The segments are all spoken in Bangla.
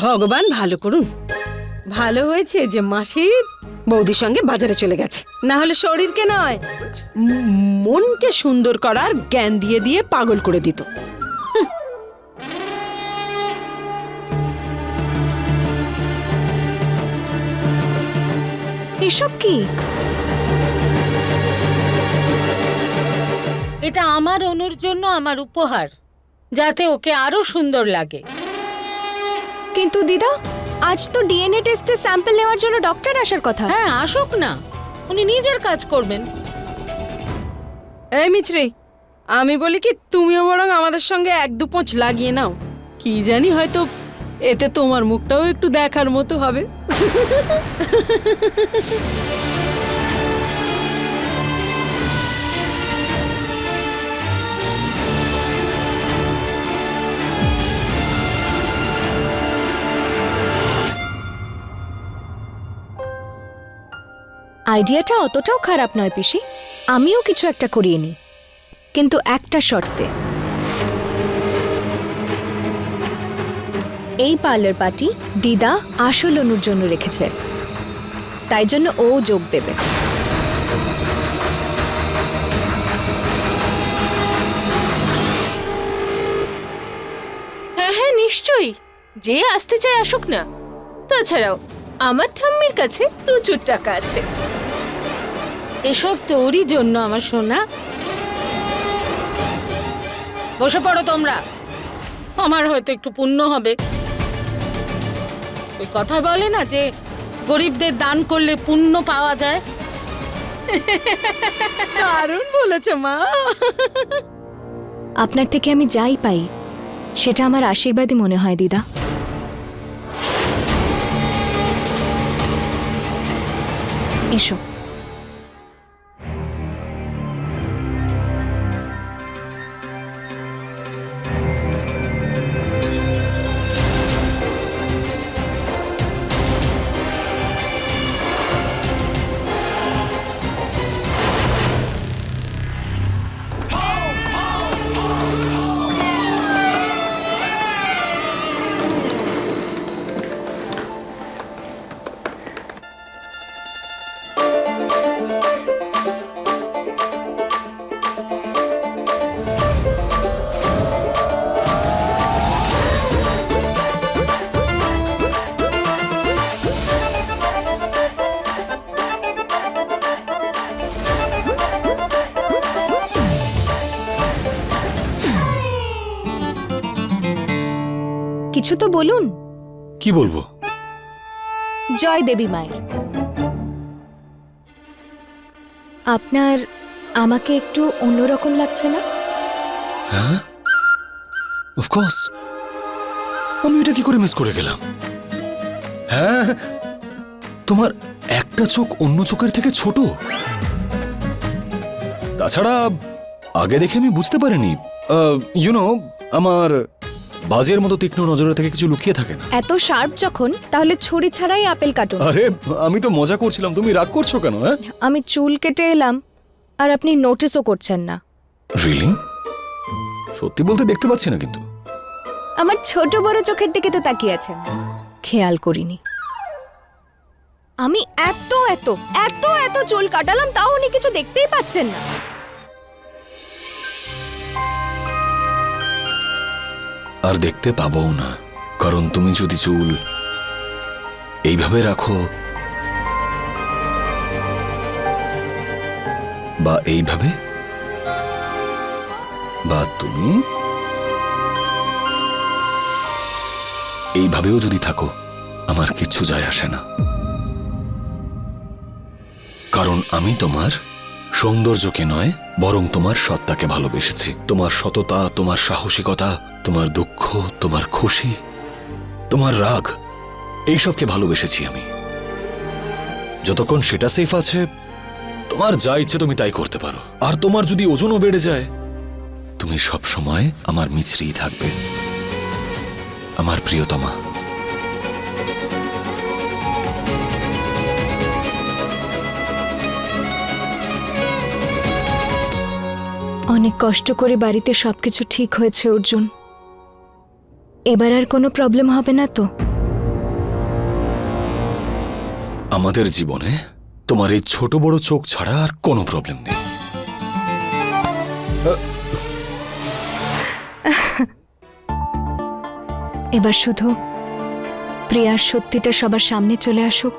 ভগবান ভালো করুন। ভালো হয়েছে যে মাসি বৌদির সঙ্গে বাজারে চলে গেছে। না হলে শরীরকে নয়, মনকে সুন্দর করার জ্ঞান দিয়ে দিয়ে পাগল করে দিত। এসব কি? এটা আমার অনুর জন্য আমার উপহার, যাতে ওকে আরও সুন্দর লাগে। কিন্তু দিদা আজ তো ডিএনএ টেস্টে স্যাম্পল নেওয়ার জন্য ডক্টর আসার কথা। হ্যাঁ আসুক না। উনি নিজের কাজ করবেন। এই মিছরি আমি বলি কি তুমিও বরং আমাদের সঙ্গে এক দু পোঁচ লাগিয়ে নাও। কি জানি হয়তো এতে তোমার মুখটাও একটু দেখার মতো হবে। আইডিয়াটা অতটাও খারাপ নয়, পিসি। আমিও কিছু একটা করিয়ে নিই। কিন্তু একটা শর্তে। এই পার্লার পার্টি দিদা আসল অনুর জন্য রেখেছে। তাই জন্য ও যোগ দেবে। হ্যাঁ হ্যাঁ নিশ্চয়ই। যে আসতে চায় আসুক না। তাছাড়াও, আমার ঠাম্মির কাছে প্রচুর টাকা আছে। এসব তোরই জন্য আমার সোনা। বসে পড়ো তোমরা। আমার হয়তো একটু পুণ্য হবে। ওই কথা বলে না যে গরিবদের দান করলে পুণ্য পাওয়া যায়? দারুণ বলেছ মা। আপনার থেকে আমি যাই পাই সেটা আমার আশীর্বাদই মনে হয় দিদা। এসো। কিছু তো বলুন। কি বলব? জয় দেবী মায়ের। আপনার আমাকে একটু অন্যরকম লাগছে না? হ্যাঁ? অফকোর্স আমি এটা কি করে মিস করে গেলাম? হ্যাঁ? তোমার একটা চোখ অন্য চোখের থেকে ছোট। তাছাড়া আগে দেখে আমি বুঝতে পারিনি। ইউনো আমার বাজের মতো তীক্ষ্ণ নজরের থেকে কিছু লুকিয়ে থাকে না। এত শার্প যখন তাহলে ছুরি ছাড়াই আপেল কাটুন আরে আমি তো মজা করছিলাম তুমি রাগ করছ কেন হ্যাঁ? আমি চুল কেটে এলাম আর আপনি নোটিসও করছেন না। রিলি সত্যি বলতে দেখতে পাচ্ছি না কিন্তু। আমার ছোট বড় চোখের দিকে তো তাকিয়ে আছেন। খেয়াল করিনি। আমি এত এত এত এত চুল কাটালাম তাও উনি কিছু দেখতেই পাচ্ছেন না। আর দেখতে পাবও না। কারণ তুমি যদি চুল এইভাবে রাখো বা এইভাবে, বা তুমি এইভাবেও যদি থাকো, আমার কিচ্ছু যায় আসে না। কারণ আমি তোমার সৌন্দর্যকে নয়, বরং তোমার সত্তাকে ভালোবেসেছি। তোমার সততা, তোমার সাহসিকতা, তোমার দুঃখ, তোমার খুশি, তোমার রাগ, এইসবকে ভালোবেসেছি আমি। যতক্ষণ সেটা সেফ আছে, তোমার যা ইচ্ছে তুমি তাই করতে পারো। আর তোমার যদি ওজনও বেড়ে যায়, তুমি সব সময় আমার মিছরিই থাকবে। আমার প্রিয়তমা। অনেক কষ্ট করে বাড়িতে সবকিছু ঠিক হয়েছে অর্জুন। এবার আর কোনো প্রবলেম হবে না তো? আমাদের জীবনে তোমার এই ছোট বড় চোখ ছাড়া আর কোনো প্রবলেম নেই। এবার শুধু প্রিয়ার সত্যিটা সবার সামনে চলে আসুক।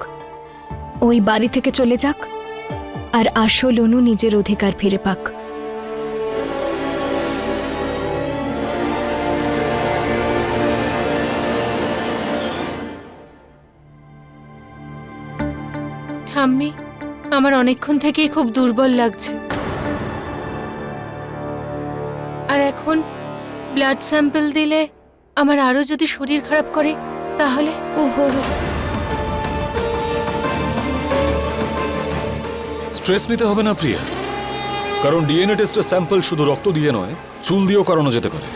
ওই বাড়ি থেকে চলে যাক আর আসল অনু নিজের অধিকার ফিরে পাক। ঠাম্মি আমার অনেকক্ষণ থেকেই খুব দুর্বল লাগছে। আর এখন ব্লাড স্যাম্পল দিলে আমার আরও যদি শরীর খারাপ করে তাহলে? ওহো। স্ট্রেস নিতে হবে না প্রিয়া। কারণ ডিএনএ টেস্টের স্যাম্পল শুধু রক্ত দিয়ে নয় চুল দিয়েও করানো যেতে পারে।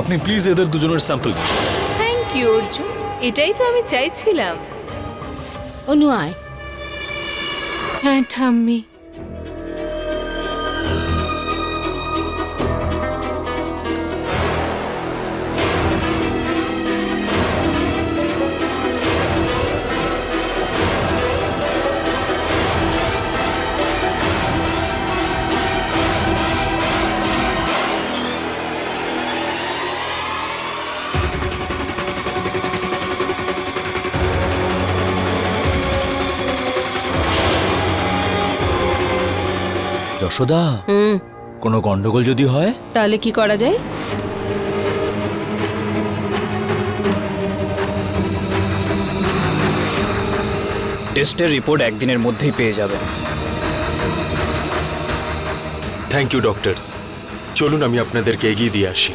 আপনি প্লিজ এদের দুজনের স্যাম্পল নিন ইউ অর্জুন? এটাই তো আমি চাইছিলাম। অনু আয়। হ্যাঁ ঠাম্মি। যশোদা? হুম। কোনো গন্ডগোল যদি হয়? তাহলে কি করা যায়? টেস্টের রিপোর্ট একদিনের মধ্যেই পেয়ে যাবেন। থ্যাংক ইউ ডক্টরস চলুন আমি আপনাদেরকে এগিয়ে দিয়ে আসি।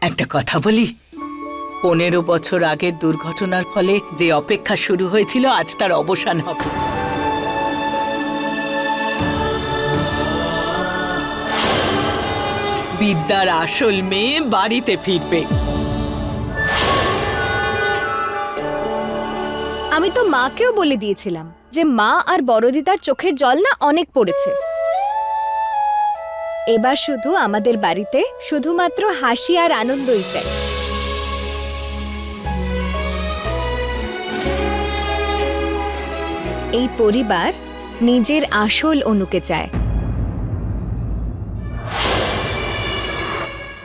একটা কথা বলি? পনেরো বছর আগের দুর্ঘটনার ফলে যে অপেক্ষা শুরু হয়েছিল আজ তার অবসান হবে। বিদ্যার আসল মেয়ে বাড়িতে ফিরবে। আমি তো মাকেও বলে দিয়েছিলাম যে মা আর বড়দিদার চোখের জল না অনেক পড়েছে। এবার শুধু আমাদের বাড়িতে শুধুমাত্র হাসি আর আনন্দই চাই। এই পরিবার নিজের আসল অনুকে চায়।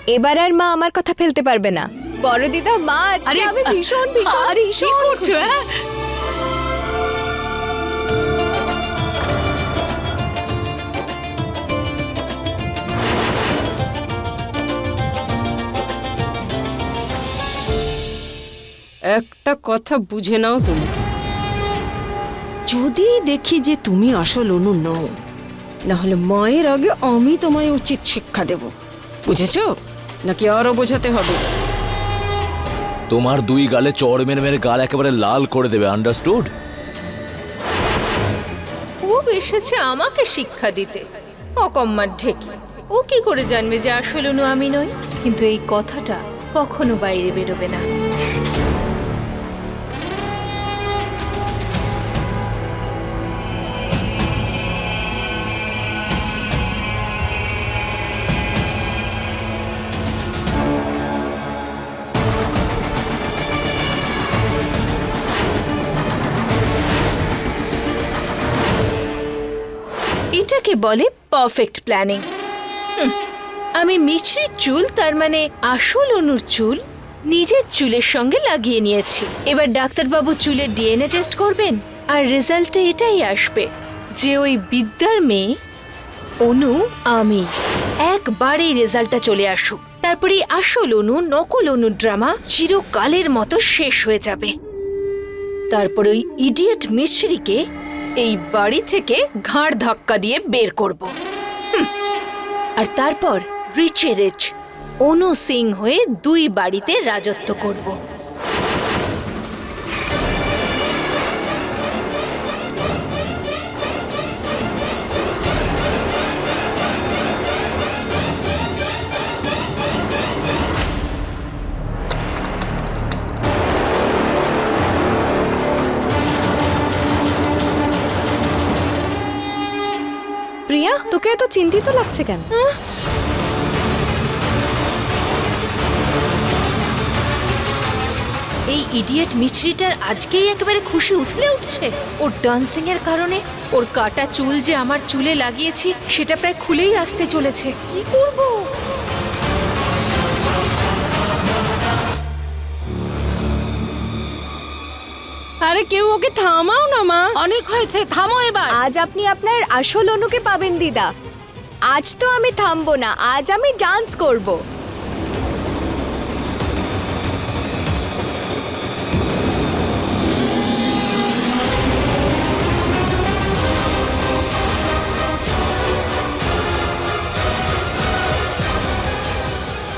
এবার আর মা আমার কথা ফেলতে পারবে না। বড়দিদা মা আজকে আমি ভীষণ ভীষণ আরে কি করছ হ্যাঁ? একটা কথা বুঝে নাও তুমি। যদি দেখি যে তুমি আসল অনু নও না হলে মায়ের আগে আমি তোমায় উচিত শিক্ষা দেব। বুঝেছ? নাকি আরও বোঝাতে হবে? তোমার দুই গালে চড় মেরে মেরে গাল একেবারে লাল করে দেবে আন্ডারস্টুড ও এসেছে আমাকে শিক্ষা দিতে। অকম্মার ঢেকে। ও কি করে জানবে যে আসলে নু আমি নই? কিন্তু এই কথাটা কখনো বাইরে বেরোবে না। বলে পারফেক্ট প্ল্যানিং আমি মিছরির চুল, তার মানে আসল অনুর চুল, নিজের চুলের সঙ্গে লাগিয়ে নিয়েছি। এবার ডাক্তারবাবু চুলের ডিএনএ টেস্ট করবেন, আর রেজাল্টে এটাই আসবে যে ওই বিদ্যার মেয়ে, অনু, আমি। একবারেই রেজাল্টটা চলে আসুক। তারপরে আসল অনু, নকল অনু ড্রামা চিরকালের মতো শেষ হয়ে যাবে। তারপর ওই ইডিয়েট মিশ্রিকে এই বাড়ি থেকে ঘাড় ধাক্কা দিয়ে বের করব। আর তারপর রিচে রিচ, অনু সিং হয়ে দুই বাড়িতে রাজত্ব করব। চিন্তিত লাগছে কেন? এই ইডিয়েট মিছরিটার আজকেই একেবারে খুশি উথলে উঠছে। ওর ডান্সিং এর কারণে ওর কাটা চুল যে আমার চুলে লাগিয়েছি সেটা প্রায় খুলেই আসতে চলেছে। কি করব? আরে কেউ ওকে থামাও না মা। অনেক হয়েছে থামো এবার। আজ আপনি আপনার আসল অনুকে পাবেন দিদা। আজ তো আমি থামবো না আজ আমি ডান্স করব।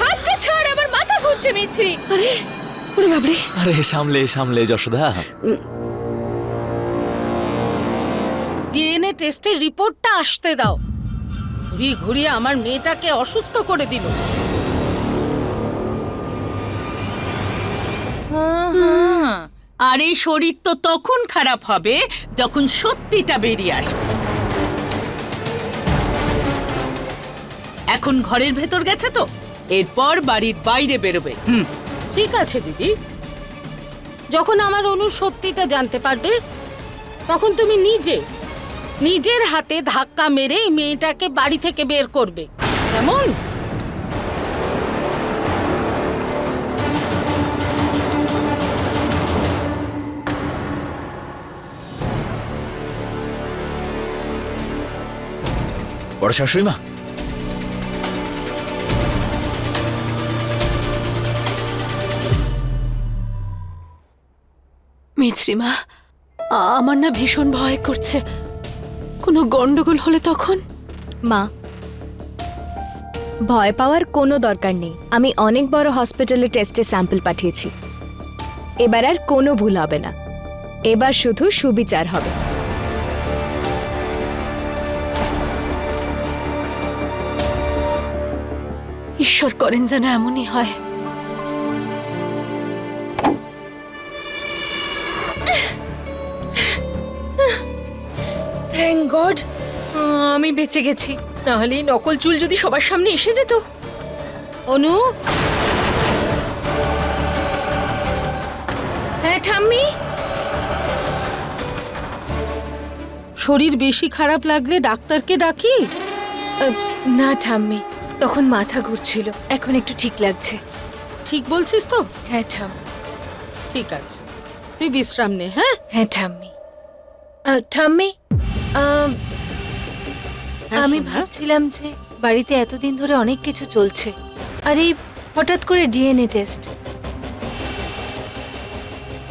হাতটা ছাড় আমার মাথা ঘুরছে মিছরি। আরে ওরে বাবরে আরে সামলে সামলে যশোদা। ডিএনএ টেস্টের রিপোর্টটা আসতে দাও। ঘুরিয়ে ঘুরিয়ে আমার মেয়েটাকে অসুস্থ করে দিল। আর এই শরীর তো তখন খারাপ হবে যখন সত্যিটা বেরিয়ে আসবে। এখন ঘরের ভেতর গেছে তো এরপর বাড়ির বাইরে বেরোবে। হুম। ঠিক আছে দিদি। যখন আমার অনু সত্যিটা জানতে পারবে তখন তুমি নিজে নিজের হাতে ধাক্কা মেরে এই মেয়েটাকে বাড়ি থেকে বের করবে। কেমন? বড় শাশুড়ি মা। মিছরিমা আমার না ভীষণ ভয় করছে। কোনো গন্ডগোল হলে তখন? মা ভয় পাওয়ার কোনো দরকার নেই। আমি অনেক বড় হসপিটালে টেস্টে স্যাম্পল পাঠিয়েছি। এবার আর কোনো ভুল হবে না। এবার শুধু সুবিচার হবে। ঈশ্বর করেন যেন এমনই হয়। থ্যাংক গড আমি বেঁচে গেছি। নাহলে এই নকল চুল যদি সবার সামনে এসে যেত। অনু? হ্যাঁ ঠাম্মি? শরীর বেশি খারাপ লাগলে ডাক্তারকে ডাকি? না ঠাম্মি। তখন মাথা ঘুরছিল। এখন একটু ঠিক লাগছে। ঠিক বলছিস তো? হ্যাঁ ঠাম্মি ঠিক আছে। তুই বিশ্রাম নে হ্যাঁ? হ্যাঁ ঠাম্মি। ঠাম্মি? আমি ভাবছিলাম যে বাড়িতে এতদিন ধরে অনেক কিছু চলছে। আর এই হঠাৎ করে ডিএনএ টেস্ট।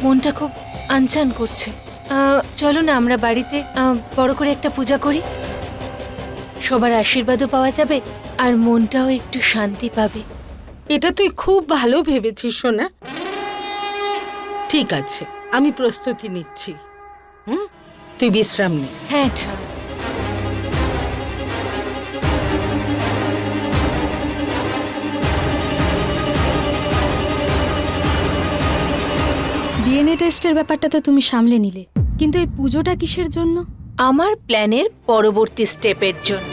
মনটা খুব আনচান করছে। চলো না আমরা বাড়িতে বড় করে একটা পূজা করি। সবার আশীর্বাদও পাওয়া যাবে আর মনটাও একটু শান্তি পাবে। এটা তুই খুব ভালো ভেবেছিস সোনা। ঠিক আছে আমি প্রস্তুতি নিচ্ছি। হুম? তুই বিশ্রাম নে। হ্যাঁ ডিএনএ টেস্টের ব্যাপারটা তো তুমি সামলে নিলে। কিন্তু এই পুজোটা কিসের জন্য? আমার প্ল্যানের পরবর্তী স্টেপের জন্য।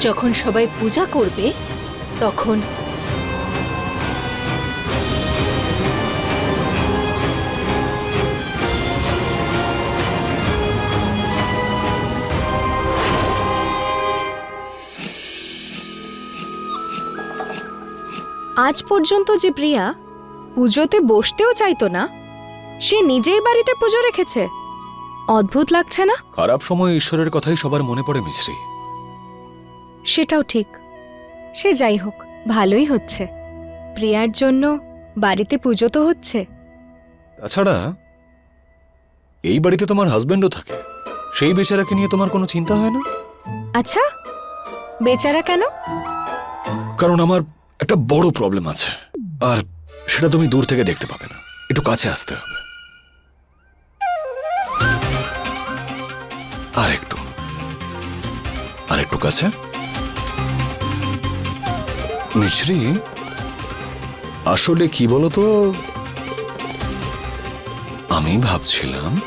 যখন সবাই পূজা করবে তখন আজ পর্যন্ত যে প্রিয়া পুজোতে বসতেও চাইতো না সে নিজেই বাড়িতে পুজো রেখেছে। অদ্ভুত লাগছে না? খারাপ সময় ঈশ্বরের কথাই সবার মনে পড়ে মিশ্রি। সেটাও ঠিক। সে যাই হোক ভালোই হচ্ছে। প্রিয়ার জন্য বাড়িতে পুজো তো হচ্ছে। তাছাড়া এই বাড়িতে তোমার হাজবেন্ডও থাকে। সেই বেচারাকে নিয়ে তোমার কোনো চিন্তা হয় না? আচ্ছা বেচারা কেন? কারণ আমার একটা বড় প্রবলেম আছে। আর সেটা তুমি দূর থেকে দেখতে পাবে না। একটু কাছে আসতে হবে। আর একটু। আর একটু কাছে। মিছরি, আসলে কি বলতো? আমি ভাবছিলাম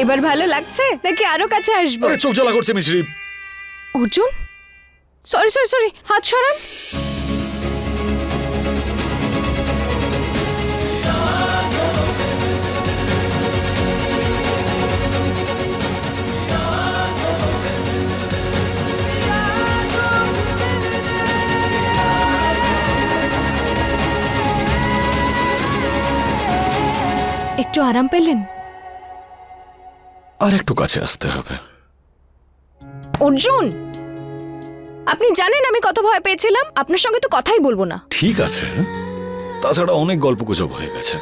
এবার ভালো লাগছে? নাকি আরও কাছে আসব? আরে চোখ জ্বালা করছে মিছরি অর্জুন? সরি সরি সরি হাত সরান। একটু আরাম পেলেন? আর একটু কাছে আসতে হবে। অর্জুন! আপনি জানেন আমি কত ভয় পেয়েছিলাম? আপনার সঙ্গে তো কথাই বলব না। ঠিক আছে। তাছাড়া অনেক গল্প গুজব হয়ে গেছে।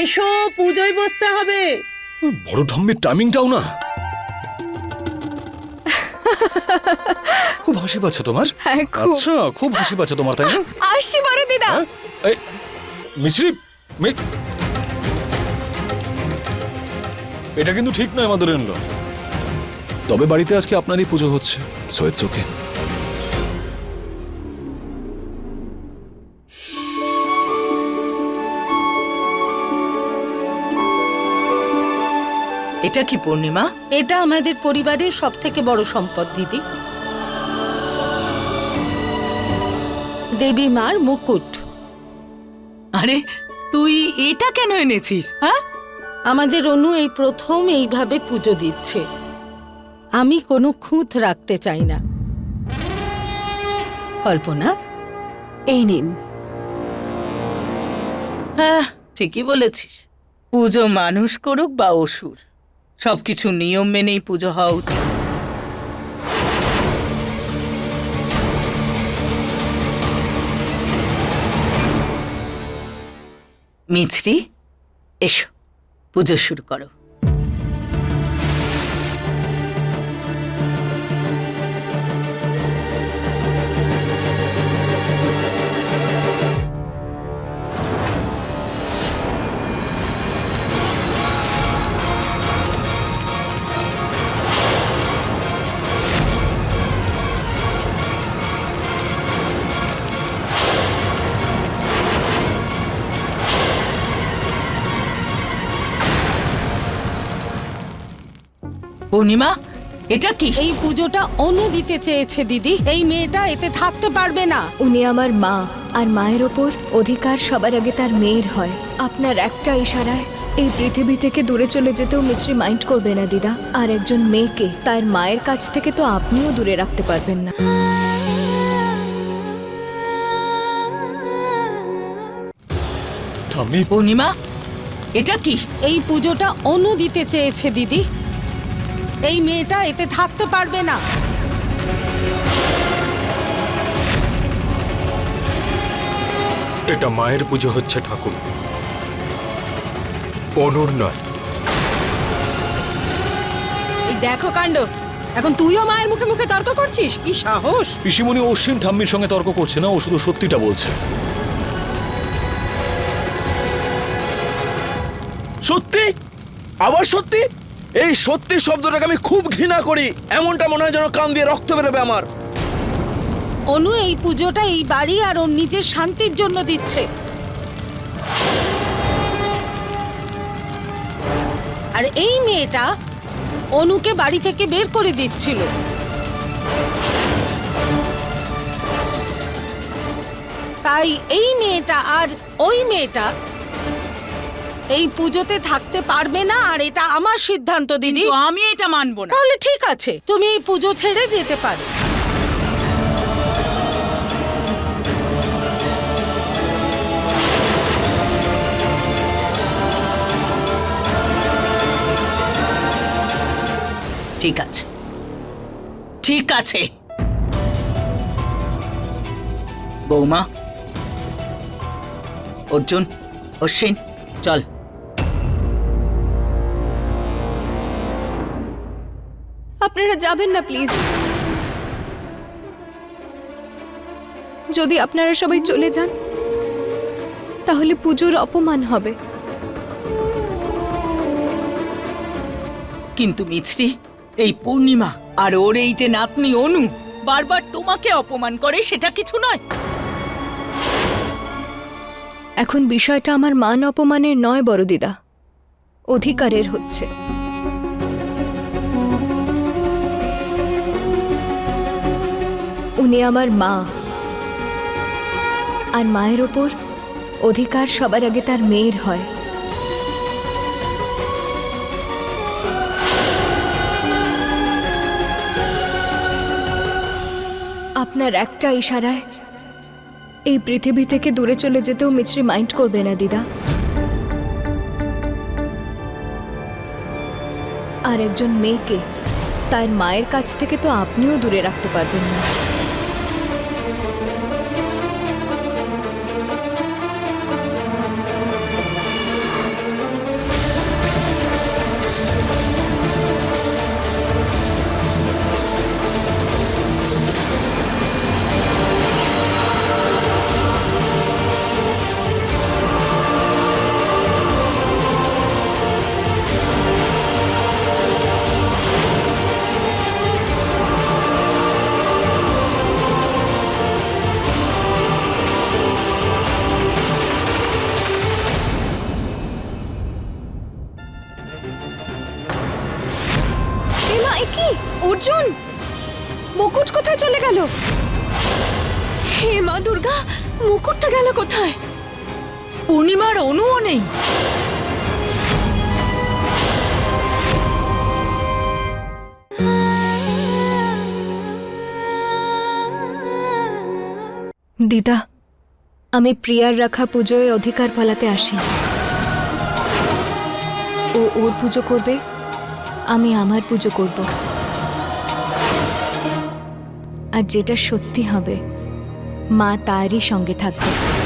এসো পুজোয় বসতে হবে। বড় ঠাম্মির টাইমিংটাও না। খুব হাসি পাচ্ছে তোমার। হ্যাঁ খুব। আচ্ছা খুব হাসি পাচ্ছে তোমার তাই না? আসছি বড় দিদা। হ্যাঁ? এই মিছরি মি- এটা কিন্তু ঠিক নয় আমাদের এনলো তবে বাড়িতে আজকে আপনারই পুজো হচ্ছে সো ইটস ওকে এটা কি পূর্ণিমা? এটা আমাদের পরিবারের সব থেকে বড় সম্পদ দিদি। দেবী মার মুকুট। আরে তুই এটা কেন এনেছিস হ্যাঁ? আমাদের অনু এই প্রথম এইভাবে পুজো দিচ্ছে। আমি কোনো খুঁত রাখতে চাই না। কল্পনা? এই নিন। হ্যাঁ ঠিকই বলেছিস। পুজো মানুষ করুক বা অসুর। সবকিছু নিয়ম মেনেই পুজো হওয়া উচিত। মিছরি এসো পুজো শুরু করো। পূর্ণিমা এটা কি? এই পুজোটা অনু দিতে চেয়েছে দিদি। এই মেয়েটা এতে থাকতে পারবে না। উনি আমার মা আর মায়ের ওপর অধিকার সবার আগে তার মেয়ের হয়। আপনার একটা ইশারায় এই পৃথিবী থেকে দূরে চলে যেতেও মিছরি মাইন্ড করবে না দিদা। আর একজন মেয়েকে তার মায়ের কাছ থেকে তো আপনিও দূরে রাখতে পারবেন না। পূর্ণিমা এটা কি? এই পুজোটা অনু দিতে চেয়েছে দিদি। এই মেয়েটা এতে থাকতে পারবে না। এটা মায়ের পুজো হচ্ছে ঠাকুর। অনুর নয়। এই দেখো কাণ্ড এখন তুইও মায়ের মুখে মুখে তর্ক করছিস? কি সাহস? পিসিমণি অশ্বিন ঠাম্মির সঙ্গে তর্ক করছে না ও শুধু সত্যিটা বলছে। সত্যি? আবার সত্যি? এই সত্যি শব্দটাকে আমি খুব ঘৃণা করি। এমনটা মনে হয় যেন কান দিয়ে রক্ত বেরোবে আমার। অনু, এই পুজোটা এই বাড়ি আর ওর নিজের শান্তির জন্য দিচ্ছে। আর এই মেয়েটা অনুকে বাড়ি থেকে বের করে দিচ্ছিল। তাই এই মেয়েটা আর ওই মেয়েটা এই পুজোতে থাকতে পারবে না আর এটা আমার সিদ্ধান্ত দিদি। কিন্তু আমি এটা মানবো না। তাহলে ঠিক আছে তুমি এই পুজো ছেড়ে যেতে পারো। ঠিক আছে। ঠিক আছে। বৌমা অর্জুন অশ্বিন চল। আপনারা যাবেন না প্লিজ। যদি আপনারা সবাই চলে যান তাহলে পুজোর অপমান হবে। কিন্তু মিছরি এই পূর্ণিমা আর ওর এই যে নাতনি অনু বারবার তোমাকে অপমান করে সেটা কিছু নয়। এখন বিষয়টা আমার মান অপমানের নয় বড় দিদা অধিকারের হচ্ছে। উনি আমার মা। আর মায়ের ওপর অধিকার সবার আগে তার মেয়ের হয়। আপনার একটা ইশারায় এই পৃথিবী থেকে দূরে চলে যেতেও মিছরি মাইন্ড করবে না, দিদা। আর একজন মেয়েকে তার মায়ের কাছ থেকে তো আপনিও দূরে রাখতে পারবেন না। পূর্ণিমার অনুও নেই। দিদা, আমি প্রিয়ার রাখা পুজোয় অধিকার ফলাতে আসি। ও ওর পুজো করবে, আমি আমার পুজো করব। আর যেটা সত্যি হবে, মা তারই সঙ্গে থাকবে।